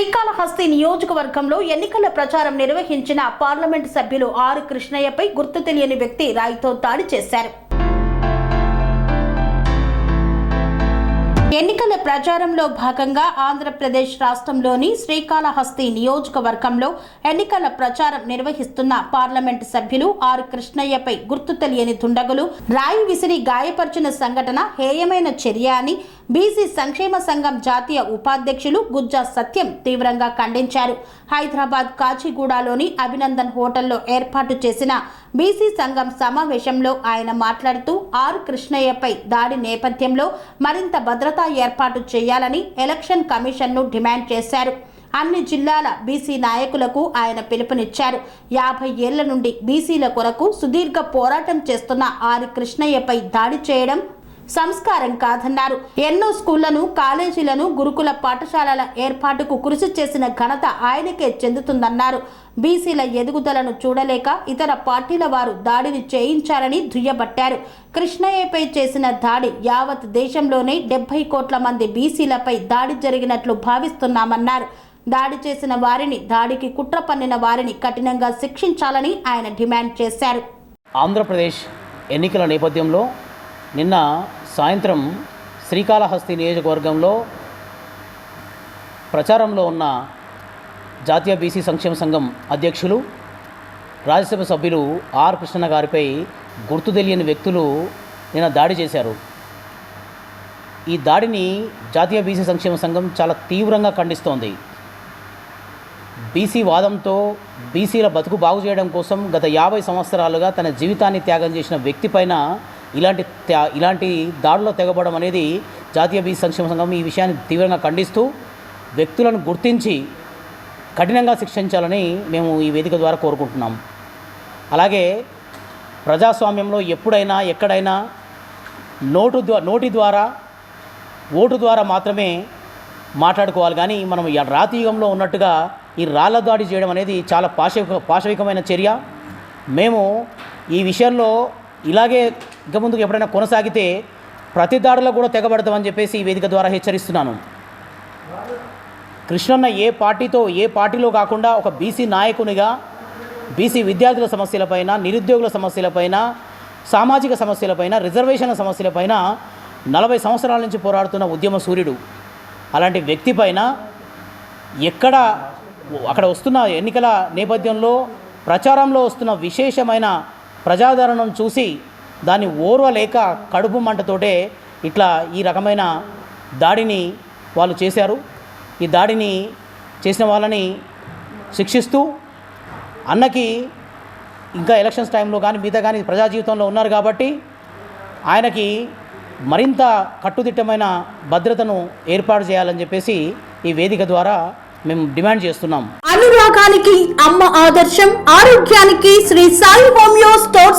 శ్రీకాళహస్తి నియోజకవర్గంలో ఎన్నికల ప్రచారం నిర్వహించిన పార్లమెంట్ సభ్యులు ఆర్ కృష్ణయ్యపై గుర్తు తెలియని వ్యక్తి రాయితో దాడి చేశారు. ప్రచారంలో భాగంగా ఆంధ్రప్రదేశ్ రాష్ట్రంలోని శ్రీకాళహస్తి నియోజకవర్గంలో ఎన్నికల ప్రచారం నిర్వహిస్తున్న పార్లమెంట్ సభ్యులు ఆర్ కృష్ణయ్యపై గుర్తు తెలియని దుండగులు రాయి విసిరి గాయపరిచిన సంఘటన హేయమైన చర్య అని బీసీ సంక్షేమ సంఘం జాతీయ ఉపాధ్యక్షులు గుజ్జా సత్యం తీవ్రంగా ఖండించారు. హైదరాబాద్ కాచిగూడలోని అభినందన్ హోటల్లో ఏర్పాటు చేసిన బీసీ సంఘం సమావేశంలో ఆయన మాట్లాడుతూ ఆర్ కృష్ణయ్యపై దాడి నేపథ్యంలో మరింత భద్రతా ఏర్పాటు చేయాలని ఎలక్షన్ కమిషన్ను డిమాండ్ చేశారు. అన్ని జిల్లాల బీసీ నాయకులకు ఆయన పిలుపునిచ్చారు. యాభై ఏళ్ళ నుండి బీసీల కొరకు సుదీర్ఘ పోరాటం చేస్తున్న ఆరి కృష్ణయ్యపై దాడి చేయడం సంస్కారం కాదన్నారు. ఎన్నో స్కూళ్ళను కాలేజీలను గురుకుల పాఠశాలల ఏర్పాటుకు కృషి చేసిన ఘనత ఆయనకే చెందుతుందన్నారు. బీసీల ఎదుగుదలను చూడలేక ఇతర పార్టీల వారు దాడిని చేయించారని దుయ్యబట్టారు. కృష్ణయ్యపై చేసిన దాడి యావత్ దేశంలోనే డెబ్బై కోట్ల మంది బీసీలపై దాడి జరిగినట్లు భావిస్తున్నామన్నారు. దాడి చేసిన వారిని దాడికి కుట్ర పన్నిన వారిని కఠినంగా శిక్షించాలని ఆయన డిమాండ్ చేశారు. ఆంధ్రప్రదేశ్ ఎన్నికల నేపథ్యంలో నిన్న సాయంత్రం శ్రీకాళహస్తి నియోజకవర్గంలో ప్రచారంలో ఉన్న జాతీయ బీసీ సంక్షేమ సంఘం అధ్యక్షులు రాజ్యసభ సభ్యులు ఆర్ కృష్ణ గారిపై గుర్తు తెలియని వ్యక్తులు నిన్న దాడి చేశారు. ఈ దాడిని జాతీయ బీసీ సంక్షేమ సంఘం చాలా తీవ్రంగా ఖండిస్తోంది. బీసీ వాదంతో బీసీల బతుకు బాగు చేయడం కోసం గత యాభై సంవత్సరాలుగా తన జీవితాన్ని త్యాగం చేసిన వ్యక్తి పైన ఇలాంటి ఇలాంటి దాడిలో తెగబడడం అనేది జాతీయ బీసీ సంక్షేమ సంఘం ఈ విషయాన్ని తీవ్రంగా ఖండిస్తూ వ్యక్తులను గుర్తించి కఠినంగా శిక్షించాలని మేము ఈ వేదిక ద్వారా కోరుకుంటున్నాం. అలాగే ప్రజాస్వామ్యంలో ఎప్పుడైనా ఎక్కడైనా నోటు ద్వా నోటి ద్వారా ఓటు ద్వారా మాత్రమే మాట్లాడుకోవాలి. కానీ మనం రాతి యుగంలో ఉన్నట్టుగా ఈ రాళ్ళ దాడి చేయడం అనేది చాలా పాశవిక పాశవికమైన చర్య. మేము ఈ విషయంలో ఇలాగే ఇక ముందుకు ఎప్పుడైనా కొనసాగితే ప్రతి దాడిలో కూడా తెగబడతామని చెప్పేసి ఈ వేదిక ద్వారా హెచ్చరిస్తున్నాను. కృష్ణన్న ఏ పార్టీతో ఏ పార్టీలో కాకుండా ఒక బీసీ నాయకునిగా బీసీ విద్యార్థుల సమస్యలపైన నిరుద్యోగుల సమస్యలపైన సామాజిక సమస్యలపైన రిజర్వేషన్ల సమస్యలపైన నలభై సంవత్సరాల నుంచి పోరాడుతున్న ఉద్యమ సూర్యుడు. అలాంటి వ్యక్తి పైన ఎక్కడ అక్కడ వస్తున్న ఎన్నికల నేపథ్యంలో ప్రచారంలో వస్తున్న విశేషమైన ప్రజాదరణను చూసి దాన్ని ఓర్వలేక కడుపు మంటతోటే ఇట్లా ఈ రకమైన దాడిని వాళ్ళు చేశారు. ఈ దాడిని చేసిన వాళ్ళని శిక్షిస్తూ అన్నకి ఇంకా ఎలక్షన్స్ టైంలో కానీ మిగతా కానీ ప్రజా జీవితంలో ఉన్నారు కాబట్టి ఆయనకి మరింత కట్టుదిట్టమైన భద్రతను ఏర్పాటు చేయాలని చెప్పేసి ఈ వేదిక ద్వారా మేము డిమాండ్ చేస్తున్నాం. అనురాగానికి అమ్మ ఆదర్శం ఆరోగ్యానికి Shri Sai homeo